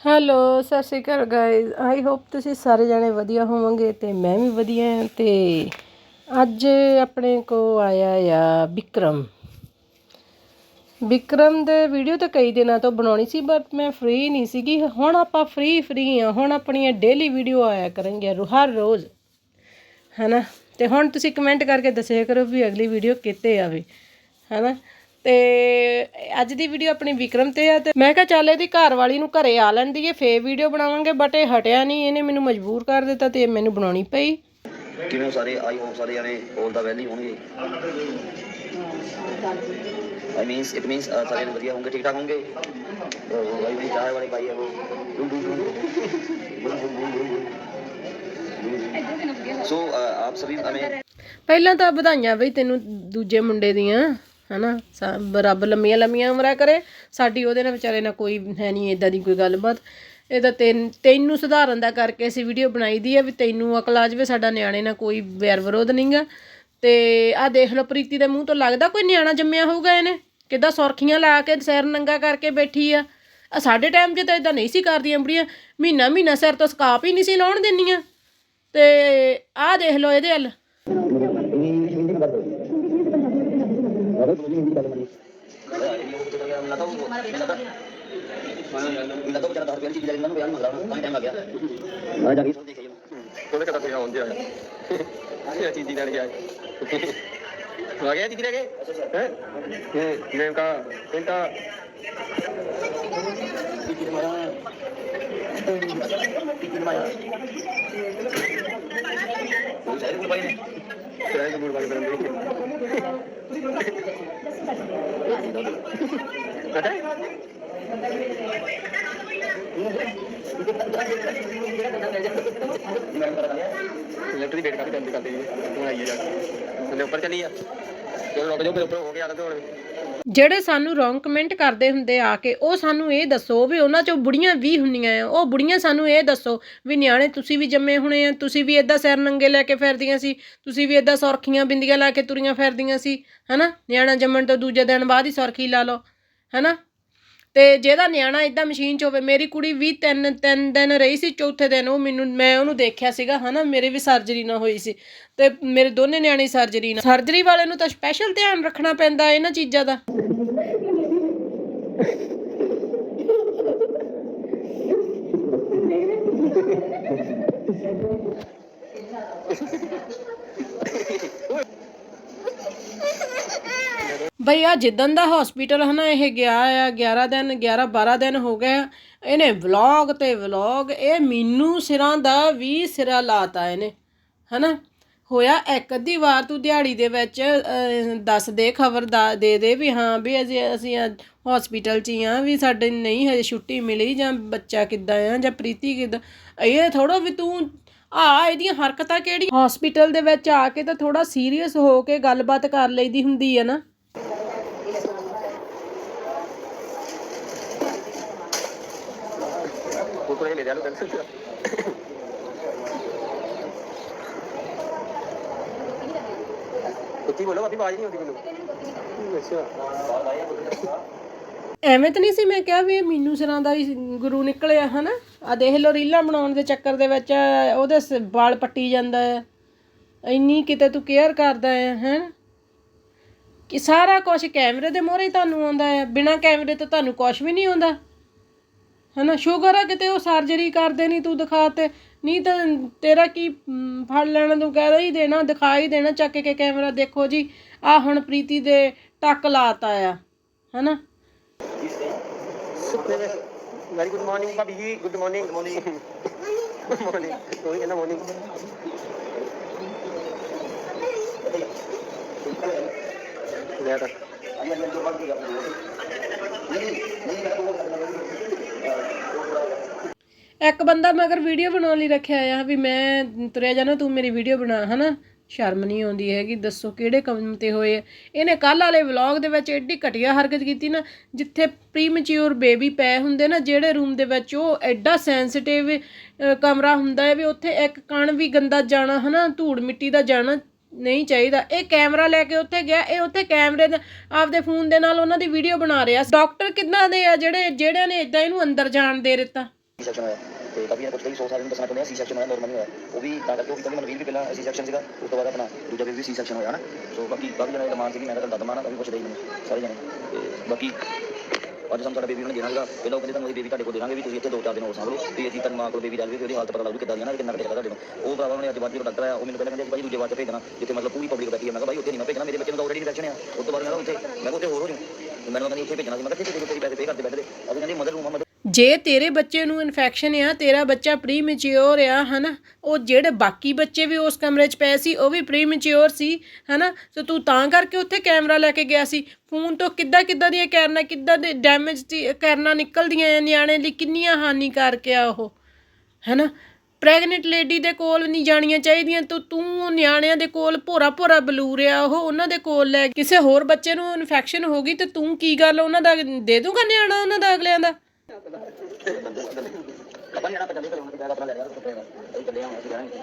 Hello, ਸਤਿ ਸ਼੍ਰੀ ਅਕਾਲ guys I hope ਤੁਸੀਂ ਸਾਰੇ ਜਣੇ ਵਧੀਆ ਹੋਵੋਗੇ ਤੇ ਮੈਂ ਵੀ ਵਧੀਆ ਹਾਂ ਤੇ ਅੱਜ ਆਪਣੇ ਕੋ ਆਇਆ ਆ ਵਿਕਰਮ। ਵਿਕਰਮ ਦੇ ਵੀਡੀਓ ਤਾਂ ਕਈ ਦਿਨਾਂ ਤੋਂ ਬਣਾਉਣੀ ਸੀ ਬਟ ਮੈਂ ਫ੍ਰੀ ਨਹੀਂ ਸੀਗੀ। ਹੁਣ ਆਪਾਂ ਫ੍ਰੀ ਫ੍ਰੀ ਆ ਹੁਣ ਆਪਣੀਆਂ ਡੇਲੀ ਵੀਡੀਓ ਆਇਆ ਕਰਨਗੀਆਂ ਹਰ ਰੋਜ਼। ਹੈਨਾ? ਤੇ ਹੁਣ ਤੁਸੀਂ ਕਮੈਂਟ ਕਰਕੇ ਦੱਸਿਆ ਕਰੋ ਵੀ ਅਗਲੀ ਵੀਡੀਓ ਕਿਤੇ ਆਵੇ। ਹੈਨਾ? ਤੇ ਅੱਜ ਦੀ ਵੀਡੀਓ ਆਪਣੀ ਵਿਕਰਮ ਤੇ ਆ ਤੇ ਮੈਂ ਕਿਹਾ ਚੱਲ ਇਹਦੀ ਘਰ ਵਾਲੀ ਨੂੰ ਘਰੇ ਆ ਲੈਣ ਦੀਏ ਫੇਰ ਵੀਡੀਓ ਬਣਾਵਾਂਗੇ ਬਟ ਇਹ ਹਟਿਆ ਨਹੀਂ ਇਹਨੇ ਮੈਨੂੰ ਮਜਬੂਰ ਕਰ ਦਿੱਤਾ ਤੇ ਮੈਨੂੰ ਬਣਾਉਣੀ ਪਈ। ਕਿਵੇਂ ਸਾਰੇ? ਆਈ ਹੋਪ ਸਾਰੇ ਜਾਣੇ? ਆਲ ਦਾ ਵੈਲੀ ਹੋਣਗੇ? ਆਈ ਮੀਨਸ ਇਟ ਮੀਨਸ ਸਾਰੇ ਵਧੀਆ ਹੋਣਗੇ ਠੀਕ ਠਾਕ ਹੋਣਗੇ? ਉਹ ਭਾਈ ਮੇਰੀ ਚਾਹ ਵਾਲੇ ਭਾਈ ਹੈ ਉਹ। ਸੋ ਆਪ ਸਭੀ ਪਹਿਲਾਂ ਤਾਂ ਵਧਾਈਆਂ ਬਈ ਤੈਨੂੰ ਦੂਜੇ ਮੁੰਡੇ ਦੀਆਂ। ਹਨਾ? ਸਾ- ਰੱਬ ਲੰਮੀਆਂ ਲੰਮੀਆਂ ਉਮਰਾਂ ਕਰੇ, ਸਾਡੀ ਉਹਦੇ ਨਾਲ ਵਿਚਾਰੇ ਨਾਲ ਕੋਈ ਹੈ ਨਹੀਂ ਇਦਾਂ ਦੀ ਕੋਈ ਗੱਲਬਾਤ। ਇਹਦਾ ਤਾਂ ਤੈਨ- ਤੈਨੂੰ ਸੁਧਾਰਨ ਦਾ ਕਰਕੇ ਅਸੀਂ ਵੀਡੀਓ ਬਣਾਈ ਦੀ ਆ ਵੀ ਤੈਨੂੰ ਅਕਲ ਆ ਜਾਵੇ, ਸਾਡਾ ਨਿਆਣੇ ਨਾਲ ਕੋਈ ਵੈਰ ਵਿਰੋਧ ਨਹੀਂਗਾ ਤੇ ਆਹ ਦੇਖ ਲਓ ਪ੍ਰੀਤੀ ਦੇ ਮੂੰਹ ਤੋਂ ਲੱਗਦਾ ਕੋਈ ਨਿਆਣਾ ਜੰਮਿਆ ਹੋਊਗਾ ਇਹਨੇ? ਕਿੱਦਾਂ ਸੁਰਖੀਆਂ ਲਾ ਕੇ ਸਿਰ ਨੰਗਾ ਕਰਕੇ ਬੈਠੀ ਆ? ਆ ਸਾਡੇ ਟਾਈਮ 'ਚ ਤਾਂ ਇਦਾਂ ਨਹੀਂ ਸੀ ਕਰਦੀਆਂ ਬੁੜੀਆਂ। ਮਹੀਨਾ ਮਹੀਨਾ ਸਿਰ ਤੋਂ ਸਕਾਪ ਹੀ ਨਹੀਂ ਸੀ ਲਾਉਣ ਦਿੰਦੀਆਂ। ਤੇ ਆਹ ਦੇਖ ਲਓ ਇਹਦੇ ਵੱਲ। ਇਹਨਾਂ ਤੋਂ ਵਿਚਾਰਾ 10 ਰੁਪਏ ਦੀ ਚੀਜ਼ ਲੈ ਲੈਂਦਾ ਨੂੰ ਵਿਆਹ ਨੂੰ ਮੰਗਦਾ ਤਾਂ ਟਾਈਮ ਆ ਗਿਆ ਆ ਜਾ ਕੇ ਸੋ ਦੇਖੇ ਉਹਦੇ ਕਦਾ ਪਿਆ ਹੁੰਦੇ ਆ ਇਹ ਚੀਜ਼ੀ ਲੈਣ ਗਿਆ ਆ ਗਿਆ ਚੀਜ਼ੀ ਲੈ ਕੇ ਹੈ ਇਹ ਨੇਮ ਕਾ ਇੰਟਾ ਟਿਕਟ ਮਾਰਾ ਟਿਕਟ ਮਾਰਾ ਉਹ ਸਾਰੇ ਕੋਲ ਭਾਈ ਨੇ ਕਿਰਾਏ ਕਬੂਲ ਵਾਲੇ ਕਰਨ ਦੇ ਦੀ ਵੇਟ ਕਾਫੀ ਟਾਈਮ ਦੀ ਕਰਦੇ ਜੀ। ਹੁਣ ਆਈਏ ਜਾ ਕੇ। ਉੱਪਰ ਚਲੀ ਆ ਚਲੋ ਰੁਕ ਜਾਓ, ਫਿਰ ਉੱਪਰ ਹੋ ਗਿਆ ਤਾਂ ਹੁਣ ਜਿਹੜੇ ਸਾਨੂੰ ਰੋਂਗ ਕਮੈਂਟ ਕਰਦੇ ਹੁੰਦੇ ਆ ਕੇ, ਉਹ ਸਾਨੂੰ ਇਹ ਦੱਸੋ ਵੀ ਉਹਨਾਂ ਚੋਂ ਬੁੜੀਆਂ ਵੀ ਹੁੰਦੀਆਂ ਆ। ਉਹ ਬੁੜੀਆਂ ਸਾਨੂੰ ਇਹ ਦੱਸੋ ਵੀ ਨਿਆਣੇ ਤੁਸੀਂ ਵੀ ਜੰਮੇ ਹੋਣੇ ਆ, ਤੁਸੀਂ ਵੀ ਇਦਾਂ ਸਿਰ ਨੰਗੇ ਲੈ ਕੇ ਫਿਰਦੀਆਂ ਸੀ, ਤੁਸੀਂ ਵੀ ਇਦਾਂ ਸੁਰਖੀਆਂ ਬਿੰਦੀਆਂ ਲਾ ਕੇ ਤੁਰੀਆਂ ਫਿਰਦੀਆਂ ਸੀ, ਹਨਾ? ਨਿਆਣਾ ਜੰਮਣ ਤੋਂ ਦੂਜੇ ਦਿਨ ਬਾਅਦ ਹੀ ਸੁਰਖੀ ਲਾ ਲਓ, ਹਨਾ? ਤੇ ਜਿਹਦਾ ਨਿਆਣਾ ਇਦਾਂ ਮਸ਼ੀਨ 'ਚ ਹੋਵੇ, ਮੇਰੀ ਕੁੜੀ ਵੀ ਤਿੰਨ ਤਿੰਨ ਦਿਨ ਰਹੀ ਸੀ, ਚੌਥੇ ਦਿਨ ਉਹ ਮੈਨੂੰ, ਮੈਂ ਉਹਨੂੰ ਦੇਖਿਆ ਸੀਗਾ, ਹਨਾ, ਮੇਰੇ ਵੀ ਸਰਜਰੀ ਨਾ ਹੋਈ ਸੀ ਤੇ ਮੇਰੇ ਦੋਨੇ ਨਿਆਣੇ ਸਰਜਰੀ ਨਾਲ। ਸਰਜਰੀ ਵਾਲੇ ਨੂੰ ਤਾਂ ਸਪੈਸ਼ਲ ਧਿਆਨ ਰੱਖਣਾ ਪੈਂਦਾ ਇਹਨਾਂ ਚੀਜ਼ਾਂ ਦਾ। ਬਈ ਆ ਜਿੱਦਣ ਦਾ ਹਸਪੀਟਲ ਹਨਾ ਇਹ ਗਿਆ ਆ 11 ਦਿਨ 11 12 ਦਿਨ ਹੋ ਗਏ ਇਹਨੇ ਵਲੌਗ ਤੇ ਵਲੌਗ ਇਹ ਮੈਨੂੰ ਸਿਰਾਂ ਦਾ ਵੀ ਸਿਰਾ ਲਾਤਾ ਇਹਨੇ ਹਨਾ? ਹੋਇਆ ਇੱਕ ਅੱਧੀ ਵਾਰ ਤੂੰ ਦਿਹਾੜੀ ਦੇ ਵਿੱਚ ਅਹ, ਦੱਸ ਦੇ ਖਬਰ ਦਾ ਦੇ ਦੇ ਵੀ ਹਾਂ ਵੀ ਅਸੀਂ ਅਸੀਂ ਹਸਪੀਟਲ 'ਚ ਹੀ ਆ ਵੀ ਸਾਡੇ ਨਹੀਂ ਹਜੇ ਛੁੱਟੀ ਮਿਲੀ ਜਾਂ ਬੱਚਾ ਕਿੱਦਾਂ ਆ ਜਾਂ ਪ੍ਰੀਤੀ ਕਿੱਦਾਂ। ਇਹ ਥੋੜਾ ਵੀ ਤੂੰ ਆ ਇਹਦੀਆਂ ਹਰਕਤਾਂ ਕਿਹੜੀ ਹਸਪੀਟਲ ਦੇ ਵਿੱਚ ਆ ਕੇ ਤਾਂ ਥੋੜਾ ਸੀਰੀਅਸ ਹੋ ਕੇ ਗੱਲਬਾਤ ਕਰ ਲਈਦੀ ਹੁੰਦੀ ਹੈ ਨਾ। ਲੈ ਜਾ ਲੋ ਕੈਂਸਲ ਉੱਚੀ ਬੋਲੋ ਅਭੀ ਆਵਾਜ਼ ਨਹੀਂ ਆਉਂਦੀ ਮੈਨੂੰ ਅੱਛਾ ਐਵੇਂ ਤਾਂ ਨਹੀਂ ਸੀ ਮੈਂ ਕਿਹਾ ਵੀ ਇਹ ਮੀਨੂ ਸਿਰਾਂ ਦਾ ਹੀ ਗੁਰੂ ਨਿਕਲਿਆ ਹਨਾ ਆ ਦੇਖ ਲੋ ਰੀਲਾਂ ਬਣਾਉਣ ਦੇ ਚੱਕਰ ਦੇ ਵਿੱਚ ਉਹਦੇ ਸ- ਵਾਲ ਪੱਟੀ ਜਾਂਦਾ ਹੈ ਇੰਨੀ ਕਿਤੇ ਤੂੰ ਕੇਅਰ ਕਰਦਾ ਹੈ ਹੈਂ ਕਿ ਸਾਰਾ ਕੁਝ ਕੈਮਰੇ ਦੇ ਮੂਹਰੇ ਹੀ ਤੁਹਾਨੂੰ ਆਉਂਦਾ ਹੈ ਬਿਨਾ ਕੈਮਰੇ ਤੋਂ ਤੁਹਾਨੂੰ ਕੁਝ ਵੀ ਨਹੀਂ ਆਉਂਦਾ ਹਨਾ ਸ਼ੁਕਰ ਆ ਕਿਤੇ ਉਹ ਸਰਜਰੀ ਕਰਦੇ ਨਹੀਂ ਤੂੰ ਦਿਖਾ ਤੇ। ਨਹੀਂ ਤਾਂ ਤੇਰਾ ਕੀ ਮ, ਫੜ ਲੈਣਾ ਤੂੰ ਕਹਿ ਹੀ ਦੇਣਾ ਦਿਖਾ ਹੀ ਦੇਣਾ ਚੱਕ ਕੇ ਕੈਮਰਾ ਦੇਖੋ ਜੀ। ਆ ਹੁਣ ਪ੍ਰੀਤੀ ਦੇ ਟੱਕ ਲਾਤਾ ਆ ਹਨਾ। ਵੈਰੀ ਗੁੱਡ ਮਾਰਨਿੰਗ ਭਾਬੀ ਜੀ। ਗੁੱਡ ਮਾਰਨਿੰਗ ਮਾਰਨਿੰਗ ਮਾਰਨਿੰਗ ਕੋਈ ਕਹਿੰਦਾ ਮਾਰਨਿੰਗ ਲੈ ਤਾਂ ਇੱਕ ਬੰਦਾ ਮਗਰ ਵੀਡੀਓ ਬਣਾਉਣ ਲਈ ਰੱਖਿਆ ਆ ਵੀ ਮੈਂ ਤੁਰਿਆ ਜਾਣਾ ਤੂੰ ਮੇਰੀ ਵੀਡੀਓ ਬਣਾ, ਹਨਾ ਸ਼ਰਮ ਨਹੀਂ ਆਉਂਦੀ ਹੈਗੀ, ਦੱਸੋ ਕਿਹੜੇ ਕੰਮ ਤੇ ਹੋਏ ਆ। ਇਹਨੇ ਕੱਲ ਵਾਲੇ ਵਲੌਗ ਦੇ ਵਿੱਚ ਐਡੀ ਘਟੀਆ ਹਰਕਤ ਕੀਤੀ ਨਾ, ਜਿੱਥੇ ਪ੍ਰੀਮੈਚੁਰ ਬੇਬੀ ਪਏ ਹੁੰਦੇ ਨਾ, ਜਿਹੜੇ ਰੂਮ ਦੇ ਵਿੱਚ ਉਹ ਐਡਾ ਸੈਂਸਿਟਿਵ ਕਮਰਾ ਹੁੰਦਾ ਹੈ ਵੀ ਉੱਥੇ ਇੱਕ ਕਣ ਵੀ ਗੰਦਾ ਜਾਣਾ, ਹਨਾ ਧੂੜ ਮਿੱਟੀ ਦਾ ਜਾਣਾ ਨਹੀਂ ਚਾਹੀਦਾ। ਇਹ ਕੈਮਰਾ ਲੈ ਕੇ ਉੱਥੇ ਗਿਆ। ਇਹ ਉੱਥੇ ਕੈਮਰੇ ਦੇ, ਆਪਦੇ ਫੋਨ ਦੇ ਨਾਲ ਉਹਨਾਂ ਦੀ ਵੀਡੀਓ ਬਣਾ ਰਿਹਾ ਡਾਕਟਰ ਕਿੰਨਾ ਦੇ ਆ ਜਿਹੜੇ, ਜਿਹੜਿਆਂ ਨੇ ਇਦਾਂ ਇਹਨੂੰ ਅੰਦਰ ਜਾਣ ਦੇ ਦਿੱਤਾ? ਸੀ ਸੈਕਸ਼ਨ ਹੋਇਆ। ਤੇ ਕਾਫੀ ਨੇ ਪੁੱਛਦੇ 100 ਸਾਲ ਨੂੰ ਦੱਸਣਾ ਚਾਹੁੰਦੇ ਆ ਸੀ ਸੈਕਸ਼ਨ ਹੋਇਆ ਨਾਰਮਲ ਨਹੀਂ ਹੋਇਆ। ਉਹ ਵੀ ਤਾਂ ਕਰਕੇ ਉਹ ਵੀ ਕਹਿੰਦੇ, ਮਨਵੀਰ ਵੀ ਪਹਿਲਾਂ ਸੀ ਸੈਕਸ਼ਨ ਸੀਗਾ। ਉਸ ਤੋਂ ਬਾਅਦ ਆਪਣਾ ਦੂਜਾ ਬੇਬੀ ਸੀ ਸੈਕਸ਼ਨ ਹੋਇਆ ਨਾ। ਸੋ ਬਾਕੀ ਕਾਫੀ ਜਣੇ ਡਿਮਾਂਡ ਸੀਗੀ ਮੈਂ ਤਾਂ ਦੱਦ ਮਾਣਾ ਕਾਫੀ ਪੁੱਛਦੇ ਹੀ ਮੈਨੂੰ ਸਾਰੇ ਜਣੇ। ਤੇ ਬਾਕੀ ਅੱਜ ਸਾਨੂੰ ਤੁਹਾਡਾ ਬੇਬੀ ਉਹਨਾਂ ਦੇਣਾ ਸੀਗਾ। ਪਹਿਲਾਂ ਉਹ ਕਹਿੰਦੇ ਤੁਹਾਨੂੰ ਇਹ ਬੇਬੀ ਤੁਹਾਡੇ ਕੋਲ ਦੇਵਾਂਗੇ ਵੀ ਤੁਸੀਂ ਇੱਥੇ ਦੋ ਚਾਰ ਦਿਨ ਹੋਰ ਸਾਂਭ ਲਓ। ਤੇ ਅਸੀਂ ਤੁਹਾਨੂੰ ਮਾਂ ਕੋਲ ਬੇਬੀ ਜਾਵੇ ਵੀ ਉਹਦੀ ਹਾਲਤ ਪਤਾ ਲੱਗੂ ਕਿੱਦਾਂ ਦੀ ਹੈ ਨਾ ਕਿੰਨਾ ਕੁ ਤੁਹਾਡੇ ਨੂੰ ਉਹ ਭਰਾਵਾ ਉਹਨੇ ਅੱਜ ਬਾਅਦ ਜਦੋਂ ਡਾਕਟਰ ਆਇਆ, ਉਹ ਮੈਨੂੰ ਪਹਿਲਾਂ ਕਹਿੰਦੇ ਭਾਈ ਦੂਜੇ ਵਾਰ ਭੇਜਣਾ, ਜਿੱਥੇ ਮਤਲਬ ਪੂਰੀ ਪਬਲਿਕ ਬੈਠੀ ਹੈ ਮੈਂ ਕਿਹਾ ਭਾਈ ਉੱਥੇ ਨਹੀਂ ਮੈਂ ਭੇਜਣਾ, ਮੇਰੇ ਬੱਚੇ ਨੂੰ ਆਲਰੇਡੀ ਇਨਫੈਕਸ਼ਨ ਆ। ਉਸ ਤੋਂ ਬਾਅਦ ਮੈਂ ਉੱਥੇ ਮੈਂ ਉੱਥੇ ਹੋਰ ਹੋ ਜੂ ਮੈਨੂੰ ਕਹਿੰਦੀ ਉੱਥੇ ਭੇਜਣਾ ਸੀ। ਮੈਂ ਕਿਹਾ ਠੀਕ ਹੈ ਪੈਸੇ ਪੇ ਕਰਦੇ ਬੈਠੇ ਅਸੀਂ ਕਹਿੰਦੀ ਮਦਰ ਨੂੰ ਮਦਰ ਜੇ ਤੇਰੇ ਬੱਚੇ ਨੂੰ ਇਨਫੈਕਸ਼ਨ ਆ, ਤੇਰਾ ਬੱਚਾ ਪ੍ਰੀ ਮੈਚਿਓਰ ਆ, ਹਨਾ, ਉਹ ਜਿਹੜੇ ਬਾਕੀ ਬੱਚੇ ਵੀ ਉਸ ਕਮਰੇ 'ਚ ਪਏ ਸੀ, ਉਹ ਵੀ ਪ੍ਰੀ ਮੈਚਿਓਰ ਸੀ, ਹਨਾ, ਤੇ ਤੂੰ ਤਾਂ ਕਰਕੇ ਉੱਥੇ ਕੈਮਰਾ ਲੈ ਕੇ ਗਿਆ ਸੀ। ਫੋਨ ਤੋਂ ਕਿੱਦਾਂ ਕਿੱਦਾਂ ਦੀਆਂ ਕਰਨਾ, ਕਿੱਦਾਂ ਦੇ ਡੈਮੇਜ ਦੀ ਕਰਨਾ ਨਿਕਲਦੀਆਂ ਆ ਨਿਆਣੇ ਲਈ, ਕਿੰਨੀਆਂ ਹਾਨੀਕਾਰਕ ਆ ਉਹ, ਹੈਨਾ। ਪ੍ਰੈਗਨੈਂਟ ਲੇਡੀ ਦੇ ਕੋਲ ਨਹੀਂ ਜਾਣੀਆਂ ਚਾਹੀਦੀਆਂ, ਤੂੰ ਤੂੰ ਨਿਆਣਿਆਂ ਦੇ ਕੋਲ ਭੋਰਾ ਭੋਰਾ ਬਲੂਰ ਆ, ਉਹ ਉਹਨਾਂ ਦੇ ਕੋਲ ਲੈ ਕਿਸੇ ਹੋਰ ਬੱਚੇ ਨੂੰ ਇਨਫੈਕਸ਼ਨ ਹੋ ਗਈ ਤੇ ਤੂੰ ਕੀ ਗੱਲ ਉਹਨਾਂ ਦਾ, ਦੇ ਦੂੰਗਾ ਨਿਆਣਾ ਉਹਨਾਂ ਦਾ ਅਗਲਿਆਂ ਦਾ? ਆਪਾਂ ਜਾਣਾ ਪਤਾ ਨਹੀਂ ਕਰੂੰਗਾ ਕਿ ਆਪਣਾ ਲੈ ਲਿਆ ਤੇ ਅਸੀਂ ਚੱਲੇ ਆਵਾਂਗੇ ਅਸੀਂ ਜਾਣਾਂਗੇ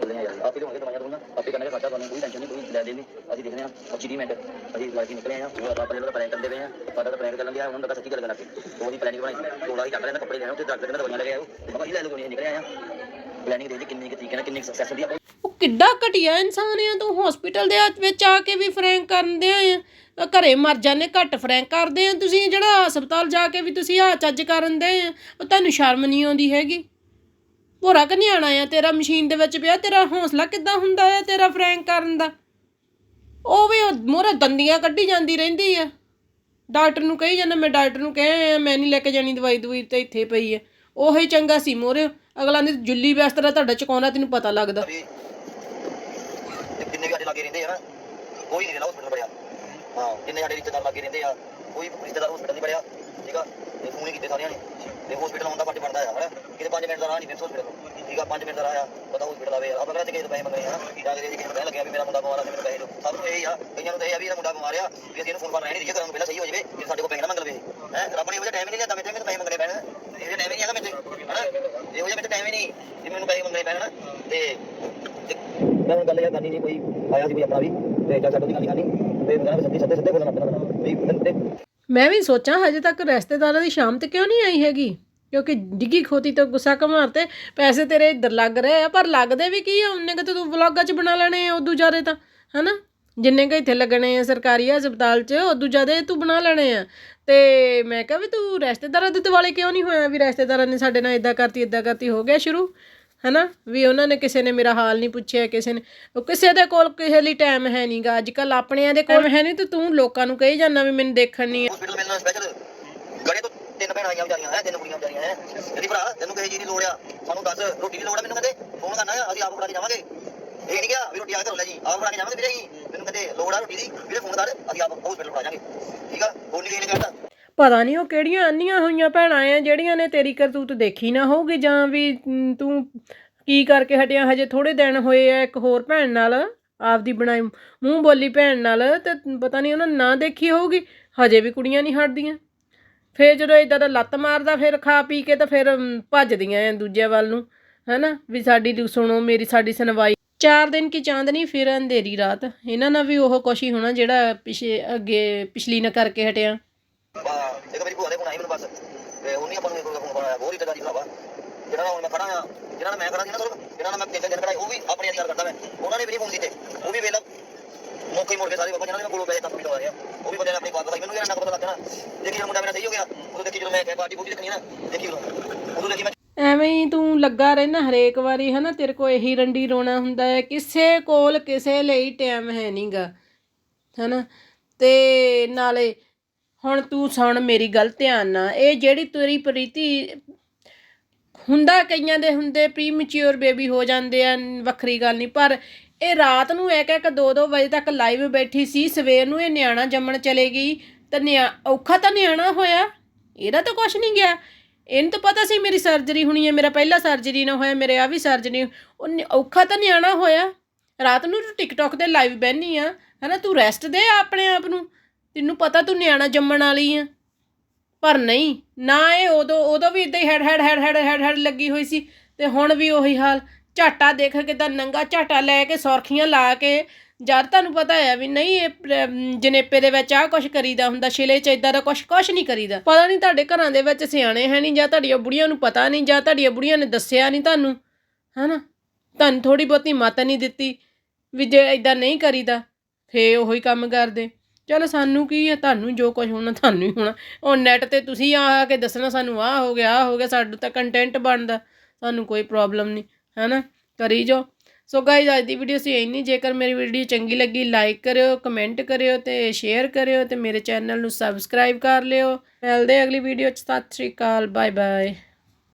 ਚੱਲੇ ਆ ਯਾਰ ਆਪੇ ਦੋਗੇ ਦਵਾਈਆਂ ਦੂੰਗਾ ਆਪੇ ਕਰਨੇ ਖਰਚਾ ਤੁਹਾਨੂੰ ਕੋਈ ਟੈਨਸ਼ਨ ਨਹੀਂ ਕੋਈ ਲੈ ਦੇ ਨਹੀਂ ਅਸੀਂ ਦੇਖਦੇ ਹਾਂ 25 ਮਿੰਟ ਅਸੀਂ ਲਾਈਫ ਨਿਕਲੇ ਆ ਉਹ ਆਪਾਂ ਜਿਹੜਾ ਪ੍ਰੈਂਕ ਕਰਦੇ ਪਏ ਆ ਸਾਡਾ ਤਾਂ ਪ੍ਰੈਂਕ ਚੱਲਣ ਗਿਆ ਉਹਨਾਂ ਦਾ ਸੱਚੀ ਗੱਲ ਕਰਾਂਗੇ ਉਹ ਦੀ ਪਲੈਨਿੰਗ ਬਣਾਈ ਥੋੜਾ ਹੀ ਚੱਕ ਲੈਣਾ ਕੱਪੜੇ ਲੈਣਾ ਉੱਥੇ ਡਾਕਟਰ ਕਹਿੰਦਾ ਦਵਾਈਆਂ ਲੈ ਕੇ ਆਓ ਆਪਾਂ ਹੀ ਲੈ ਲਓ ਕੋਈ ਨਿਕਲੇ ਆ ਪਲੈਨਿੰਗ ਦੇ ਜੀ ਕਿੰਨੀ ਕੁ ਤਰੀਕੇ ਨਾਲ ਕਿੰਨੀ ਸਕਸੈਸ ਹੁੰਦੀ ਆ ਕਿੱਡਾ ਘਟੀਆ ਇਨਸਾਨ ਆ, ਤੂੰ ਹਸਪੀਟਲ ਦੇ ਹੱਥ ਵਿੱਚ ਆ ਕੇ ਵੀ ਫਰੈਂਕ ਕਰਦੇ ਆ। ਘਰੇ ਮਰ ਜਾਂਦੇ, ਘੱਟ ਫਰੈਂਕ ਕਰਦੇ ਆ। ਤੁਸੀਂ ਜਿਹੜਾ ਹਸਪਤਾਲ ਜਾ ਕੇ ਵੀ ਤੁਸੀਂ ਆ ਚੱਜ ਕਰਨ ਦੇ ਆ, ਉਹ ਤੁਹਾਨੂੰ ਸ਼ਰਮ ਨਹੀਂ ਆਉਂਦੀ ਹੈਗੀ? ਭੋਰਾ ਕਨਿਆਣਾ ਆ, ਤੇਰਾ ਮਸ਼ੀਨ ਦੇ ਵਿੱਚ ਪਿਆ, ਤੇਰਾ ਹੌਸਲਾ ਕਿੱਦਾਂ ਹੁੰਦਾ ਆ, ਤੇਰਾ ਫਰੈਂਕ ਕਰਨ ਦਾ? ਉਹ ਵੀ ਮੋਰਾ ਦੰਦੀਆਂ ਕੱਢੀ ਜਾਂਦੀ ਰਹਿੰਦੀ ਆ। ਡਾਕਟਰ ਨੂੰ ਕਹੀ ਜਾਂਦਾ, ਮੈਂ ਡਾਕਟਰ ਨੂੰ ਕਹੇ ਮੈਂ ਨਹੀਂ ਲੈ ਕੇ ਜਾਣੀ ਦਵਾਈ ਦਵਾਈ ਤੇ ਇੱਥੇ ਪਈ ਆ। ਉਹੀ ਚੰਗਾ ਸੀ ਮੋਰੇ ਅਗਲਾ ਨੇ ਜੁੱਲੀ ਬਿਸਤਰਾ ਤੁਹਾਡਾ ਚੁਕਾਉਂਦਾ ਤੈਨੂੰ ਪਤਾ ਲੱਗਦਾ। ਲਾਗੇ ਰਹਿੰਦੇ ਆ ਨਾ, ਕੋਈ ਨਹੀਂ ਰਹਿੰਦਾ ਹਸਪੀਟਲ ਬੜਿਆ ਹਾਂ, ਜਿੰਨੇ ਸਾਡੇ ਰਿਸ਼ਤੇਦਾਰ ਲਾਗੇ ਰਹਿੰਦੇ ਆ, ਕੋਈ ਰਿਸ਼ਤੇਦਾਰ ਹਸਪੀਟਲ ਨਹੀਂ ਬੜਿਆ ਠੀਕ ਆ? ਤੇ ਫੋਨ ਹੀ ਕੀਤੇ ਸਾਰਿਆਂ ਨੇ। ਤੇ ਹਸਪੀਟਲ ਆਉਂਦਾ ਫੱਟ ਬਣਦਾ ਆ, ਹਨਾ? ਕਿਤੇ 5 ਮਿੰਟ ਦਾ ਰਾਹ ਨਹੀਂ ਫਿਰ ਹਸਪੀਟਲ ਠੀਕ ਆ 5 ਮਿੰਟ ਦਾ ਰਾਹ ਆ, ਪਤਾ ਹਸਪੀਟਲ ਆਵੇ ਆਪਾਂ ਕਿਹੜਾ ਕਿਸੇ ਤੋਂ ਪੈਸੇ ਮੰਗਣੇ ਆ ਜਾਂ ਕਿ ਕਿਸੇ ਨੂੰ ਕਹਿ ਲੱਗਿਆ ਵੀ ਮੇਰਾ ਮੁੰਡਾ ਬਿਮਾਰ ਆ ਤੇ ਮੈਨੂੰ ਪੈਸੇ ਦਿਓ। ਸਭ ਨੂੰ ਇਹ ਆ, ਕਈਆਂ ਨੂੰ ਤਾਂ ਇਹ ਆ ਵੀ ਇਹਦਾ ਮੁੰਡਾ ਬਿਮਾਰ ਆ, ਵੀ ਅਸੀਂ ਇਹਨੂੰ ਫੋਨ ਕਰ ਰਹਿਣ ਨਹੀਂ ਕਰਾਂ ਪਹਿਲਾਂ ਸਹੀ ਹੋ ਜਾਵੇ ਫਿਰ ਸਾਡੇ ਕੋਲ ਪੈਸੇ ਨਾ ਮੰਗ ਲਵੇ ਹੈ? ਰੱਬ ਨੇ ਇਹੋ ਟਾਈਮ ਨਹੀਂ ਲਿਆਦਾ ਮੇਰੇ ਤੇ ਪੈਸੇ ਮੰਗਣੇ ਪੈਣ ਇਹੋ ਜਿਹਾ ਟਾਈਮ ਹੀ ਨਹੀਂ ਹੈਗਾ ਮੇਰੇ ਤੇ ਹਨਾ ਇਹੋ ਜਿਹਾ ਮੇਰੇ ਟਾਈਮ ਹੀ ਨਹੀਂ ਕਿ ਮੈਨੂੰ ਪੈਸੇ ਮੰਗਣੇ ਪੈਣ ਤੇ ਤੇ ਮੈਂ ਹੁਣ ਗੱਲ ਇਹ ਕਰਨੀ ਨਹੀਂ ਕੋਈ ਆਇਆ ਸੀ ਕੋਈ ਆਪਣਾ ਵੀ, ਤੇ ਚੱਲ ਛੱਡੋ ਦੀ ਗੱਲ ਨਹੀਂ ਤੇ ਮੈਂ ਸੱਚੀ ਸੱਤੇ ਸੱਤੇ ਬੋਲਣਾ ਪੈਣਾ ਵੀ ਮੈਨੂੰ ਮੈਂ ਵੀ ਸੋਚਾਂ, ਹਜੇ ਤੱਕ ਰਿਸ਼ਤੇਦਾਰਾਂ ਦੀ ਸ਼ਾਮ ਤੇ ਕਿਉਂ ਨਹੀਂ ਆਈ ਹੈਗੀ? ਕਿਉਂਕਿ ਡਿੱਗੀ ਖੋਤੀ ਤੋਂ ਗੁੱਸਾ ਕਮਾਰ ਤੇ ਪੈਸੇ ਤੇਰੇ ਇੱਧਰ ਲੱਗ ਰਹੇ ਆ, ਪਰ ਲੱਗਦੇ ਵੀ ਕੀ ਆ? ਉਹਨੇ ਕਿ ਤੂੰ ਵਲੌਗਾਂ 'ਚ ਬਣਾ ਲੈਣੇ ਆ, ਉਦੋਂ ਜ਼ਿਆਦੇ ਤਾਂ, ਹਨਾ? ਜਿੰਨੇ ਕੁ ਇੱਥੇ ਲੱਗਣੇ ਆ ਸਰਕਾਰੀ ਹਸਪਤਾਲ 'ਚ, ਉਦੋਂ ਜ਼ਿਆਦਾ ਤੂੰ ਬਣਾ ਲੈਣੇ ਆ। ਤੇ ਮੈਂ ਕਿਹਾ ਵੀ ਤੂੰ ਰਿਸ਼ਤੇਦਾਰਾਂ ਦੇ ਦਿਵਾਲੇ ਕਿਉਂ ਨਹੀਂ ਹੋਇਆ? ਵੀ ਰਿਸ਼ਤੇਦਾਰਾਂ ਨੇ ਸਾਡੇ ਨਾਲ ਇਦਾਂ ਕਰਤੀ ਇਦਾਂ ਕਰਤੀ, ਹੋ ਗਿਆ ਸ਼ੁਰੂ। ਹਨਾ? ਵੀ ਉਹਨਾਂ ਨੇ ਕਿਸੇ ਨੇ ਮੇਰਾ ਹਾਲ ਨਹੀਂ ਪੁੱਛਿਆ ਕਿਸੇ ਨੇ ਉਹ ਕਿਸੇ ਦੇ ਕੋਲ ਕਿਸੇ ਲਈ ਟਾਈਮ ਹੈ ਨਹੀਂਗਾ ਅੱਜ ਕੱਲ ਆਪਣਿਆਂ ਦੇ ਕੋਲ ਹੈ ਨਹੀਂ ਤੇ ਤੂੰ ਲੋਕਾਂ ਨੂੰ ਕਹੀ ਜਾਂਦਾ ਵੀ ਮੈਨੂੰ ਦੇਖਣ ਨਹੀਂ ਹਸਪੀਟਲ ਮਿਲਣਾ ਸਪੈਸ਼ਲ ਗੜੇ ਤੋਂ ਤਿੰਨ ਭੈਣਾਂ ਆਈਆਂ ਵਿਚਾਰੀਆਂ ਹੈ ਤਿੰਨ ਕੁੜੀਆਂ ਵਿਚਾਰੀਆਂ ਹੈ। ਤੇਰੀ ਭਰਾ ਤੈਨੂੰ ਕਿਸੇ ਚੀਜ਼ ਦੀ ਲੋੜ ਆ। ਸਾਨੂੰ ਦੱਸ ਰੋਟੀ ਦੀ ਲੋੜ ਆ ਮੈਨੂੰ ਕਹਿੰਦੇ ਫੋਨ ਕਰਨਾ ਆ ਅਸੀਂ ਆਪ ਬਣਾ ਕੇ ਜਾਵਾਂਗੇ। ਇਹ ਨਹੀਂ ਗਿਆ ਵੀ ਰੋਟੀ ਆ ਕੇ ਲੈ ਜੀ। ਆਪ ਬਣਾ ਕੇ ਜਾਵਾਂਗੇ ਵੀਰੇ ਜੀ। ਮੈਨੂੰ ਕਹਿੰਦੇ ਲੋੜ ਆ ਰੋਟੀ ਦੀ? ਵੀਰੇ ਫੋਨ ਕਰ ਅਸੀਂ ਆਪ ਹਸਪੀਟਲ ਬਣਾ ਜਾਵਾਂਗੇ। ਠੀਕ ਆ? ਕਿਸੇ ਨੇ ਕਹਿਤਾ। ਪਤਾ ਨਹੀਂ ਉਹ ਕਿਹੜੀਆਂ ਅੰਨੀਆਂ ਹੋਈਆਂ ਭੈਣਾਂ ਆ ਜਿਹੜੀਆਂ ਨੇ ਤੇਰੀ ਕਰਤੂਤ ਦੇਖੀ ਨਾ ਹੋਊਗੀ ਜਾਂ ਵੀ ਤੂੰ ਕੀ ਕਰਕੇ ਹਟਿਆ, ਹਜੇ ਥੋੜੇ ਦਿਨ ਹੋਏ ਆ ਇੱਕ ਹੋਰ ਭੈਣ ਨਾਲ, ਆਪਦੀ ਬਣਾਈ ਮੂੰਹ ਬੋਲੀ ਭੈਣ ਨਾਲ, ਤੇ ਪਤਾ ਨਹੀਂ ਉਹਨਾਂ ਨੇ ਨਾ ਦੇਖੀ ਹੋਊਗੀ, ਹਜੇ ਵੀ ਕੁੜੀਆਂ ਨਹੀਂ ਹਟਦੀਆਂ। ਫੇਰ ਜਦੋਂ ਇਦਾਂ ਦਾ ਲੱਤ ਮਾਰਦਾ, ਫਿਰ ਖਾ ਪੀ ਕੇ ਤਾਂ ਫਿਰ ਭੱਜਦੀਆਂ ਆ ਦੂਜੇ ਵੱਲ ਨੂੰ, ਹੈਨਾ? ਵੀ ਸਾਡੀ ਤੂੰ ਸੁਣੋ, ਮੇਰੀ ਸਾਡੀ ਸੁਣਵਾਈ। ਚਾਰ ਦਿਨ ਕੀ ਚਾਂਦਨੀ ਫਿਰ ਅੰਧੇਰੀ ਰਾਤ। ਇਹਨਾਂ ਨਾਲ ਵੀ ਉਹ ਕੁਛ ਹੀ ਹੋਣਾ ਜਿਹੜਾ ਪਿਛੇ ਅੱਗੇ, ਪਿਛਲੀ ਨਾ ਕਰਕੇ ਹਟਿਆ ਬਾ ਇੱਕ ਮੇਰੀ ਭੂਆ ਦੇ ਫੋਨ ਆਈ ਮੈਨੂੰ ਬਸ ਤੇ ਨਹੀਂ ਆਪਾਂ ਨੂੰ ਕੋਈ ਫੋਨ ਬਹੁਤ ਹੀ ਭਰਾਵਾ। ਜਿਹੜਾ ਨਾਲ ਮੈਂ ਖੜਾ ਆ ਜਿਹੜਾ ਨਾਲ ਮੈਂ ਖੜਾ ਸੀ ਨਾ ਸਰ ਜਿਹੜਾ ਨਾਲ ਮੈਂ ਤਿੰਨ ਦਿਨ ਖੜਾ ਉਹ ਵੀ ਆਪਣੇ ਅਧਿਕਾਰ ਕਰਦਾ ਮੈਂ। ਉਹਨਾਂ ਨੇ ਵੀ ਫੋਨ ਕੀਤੇ, ਉਹ ਵੀ ਵੇਲਾ ਮੌਕੇ ਹੀ ਮੁੜ ਕੇ ਸਾਰੇ ਬਾਬਾ ਜਿਹਨਾਂ ਦੇ ਕੋਲੋਂ ਪੈਸੇ ਤੱਕ ਵੀ ਲਵਾ ਰਿਹਾ ਉਹ ਵੀ ਬੰਦੇ ਨੇ ਆਪਣੀ ਬਾਤ ਬਤਾਈ, ਮੈਨੂੰ ਯਾਰ ਨਾ ਪਤਾ ਲੱਗ ਦੇਖੀ ਜਦੋਂ ਮੁੰਡਾ ਮੇਰਾ ਸਹੀ ਹੋ ਗਿਆ, ਉਦੋਂ ਦੇਖੀ ਜਦੋਂ ਮੈਂ ਕਹਿ ਪਾਰਟੀ ਪੂਰੀ ਦੇਖਣੀ ਨਾ, ਦੇਖੀ ਉਦੋਂ। ਉਦੋਂ ਦੇਖੀ ਮੈਂ ਐਵੇਂ ਹੀ ਤੂੰ ਲੱਗਾ ਰਹਿਣਾ ਹਰੇਕ ਵਾਰੀ, ਹਨਾ? ਤੇਰੇ ਕੋ ਇਹੀ ਰੰਡੀ ਰੋਣਾ ਹੁੰਦਾ ਹੈ। ਕਿਸੇ ਕੋਲ ਕਿਸੇ ਲਈ ਟਾਈਮ ਹੈ ਨਹੀਂਗਾ ਹਨਾ? ਤੇ ਨਾਲੇ ਹੁਣ ਤੂੰ ਸੁਣ ਮੇਰੀ ਗੱਲ ਧਿਆਨ ਨਾਲ। ਇਹ ਜਿਹੜੀ ਤੇਰੀ ਪ੍ਰੀਤੀ ਹੁੰਦਾ ਕਈਆਂ ਦੇ ਹੁੰਦੇ ਪ੍ਰੀਮੈਚੁਰ ਬੇਬੀ ਹੋ ਜਾਂਦੇ ਆ, ਵੱਖਰੀ ਗੱਲ ਨਹੀਂ। ਪਰ ਇਹ ਰਾਤ ਨੂੰ ਇੱਕ ਇੱਕ ਦੋ ਦੋ ਵਜੇ ਤੱਕ ਲਾਈਵ ਬੈਠੀ ਸੀ, ਸਵੇਰ ਨੂੰ ਇਹ ਨਿਆਣਾ ਜੰਮਣ ਚਲੇ ਗਈ। ਤਾਂ ਨਿਆ ਔਖਾ ਤਾਂ ਨਿਆਣਾ ਹੋਇਆ, ਇਹਦਾ ਤਾਂ ਕੁਝ ਨਹੀਂ ਗਿਆ। ਇਹਨੂੰ ਤਾਂ ਪਤਾ ਸੀ ਮੇਰੀ ਸਰਜਰੀ ਹੋਣੀ ਹੈ, ਮੇਰਾ ਪਹਿਲਾ ਸਰਜਰੀ ਨਾ ਹੋਇਆ, ਮੇਰੇ ਆ ਵੀ ਸਰਜਰੀ ਉਹ ਨਿ- ਔਖਾ ਤਾਂ ਨਿਆਣਾ ਹੋਇਆ। ਰਾਤ ਨੂੰ ਤੂੰ ਟਿਕਟੌਕ ਤੇ ਲਾਈਵ ਬਹਿਨੀ ਆ, ਹਨਾ? ਤੂੰ ਰੈਸਟ ਦੇ ਆਪਣੇ ਆਪ ਨੂੰ। ਤੈਨੂੰ ਪਤਾ ਤੂੰ ਨਿਆਣਾ ਜੰਮਣ ਵਾਲੀ ਆ। ਪਰ ਨਹੀਂ, ਨਾ ਇਹ ਉਦੋਂ ਉਦੋਂ ਵੀ ਇਦਾਂ ਹੀ head head head head head head ਲੱਗੀ ਹੋਈ ਸੀ ਤੇ ਹੁਣ ਵੀ ਉਹੀ ਹਾਲ। ਝਾਟਾ ਦੇਖ ਕੇ ਤਾਂ ਨੰਗਾ ਝਾਟਾ ਲੈ ਕੇ ਸੌਰਖੀਆਂ ਲਾ ਕੇ ਜਦ ਤੁਹਾਨੂੰ ਪਤਾ ਹੈ ਵੀ ਨਹੀਂ ਇਹ ਜਨੇਪੇ ਦੇ ਵਿੱਚ ਆਹ ਕੁਝ ਕਰੀਦਾ ਹੁੰਦਾ ਛਿਲੇ ਚ ਇਦਾਂ ਦਾ ਕੁਝ ਕੁਝ ਨਹੀਂ ਕਰੀਦਾ। ਪਤਾ ਨਹੀਂ ਤੁਹਾਡੇ ਘਰਾਂ ਦੇ ਵਿੱਚ ਸਿਆਣੇ ਹੈ ਨਹੀਂ ਜਾਂ ਤੁਹਾਡੀਆਂ ਬੁੜੀਆਂ ਨੂੰ ਪਤਾ ਨਹੀਂ ਜਾਂ ਤੁਹਾਡੀਆਂ ਬੁੜੀਆਂ ਨੇ ਦੱਸਿਆ ਨਹੀਂ ਤੁਹਾਨੂੰ, ਹਨਾ? ਤੁਹਾਨੂੰ ਥੋੜੀ ਬਹੁਤੀ ਮਤ ਨਹੀਂ ਦਿੱਤੀ ਵੀ ਜੇ ਇਦਾਂ ਨਹੀਂ ਕਰੀਦਾ ਫੇ ਉਹੀ ਕੰਮ ਕਰਦੇ। ਚਲੋ ਸਾਨੂੰ ਕੀ ਹੈ ਤੁਹਾਨੂੰ ਜੋ ਕੁਝ ਹੋਣਾ, ਤੁਹਾਨੂੰ ਹੀ ਹੋਣਾ। ਉਹ ਨੈਟ ਤੇ ਤੁਸੀਂ ਆ ਆ ਕੇ ਦੱਸਣਾ ਸਾਨੂੰ, ਆਹ ਹੋ ਗਿਆ, ਆਹ ਹੋ ਗਿਆ, ਸਾਡਾ ਤਾਂ ਕੰਟੈਂਟ ਬਣਦਾ, ਸਾਨੂੰ ਕੋਈ ਪ੍ਰੋਬਲਮ ਨਹੀਂ, ਹੈਨਾ? ਕਰੀ ਜਾਓ। ਸੋ ਗਾਇਜ਼ ਅੱਜ ਦੀ ਵੀਡੀਓ ਸੀ ਇੰਨੀ, ਜੇਕਰ ਮੇਰੀ ਵੀਡੀਓ ਚੰਗੀ ਲੱਗੀ ਲਾਈਕ ਕਰਿਓ ਕਮੈਂਟ ਕਰਿਓ ਤੇ ਸ਼ੇਅਰ ਕਰਿਓ ਤੇ ਮੇਰੇ ਚੈਨਲ ਨੂੰ ਸਬਸਕ੍ਰਾਈਬ ਕਰ ਲਿਓ। ਮਿਲਦੇ ਅਗਲੀ ਵੀਡੀਓ ਚ, ਸਤਿ ਸ਼੍ਰੀ ਅਕਾਲ ਬਾਏ ਬਾਏ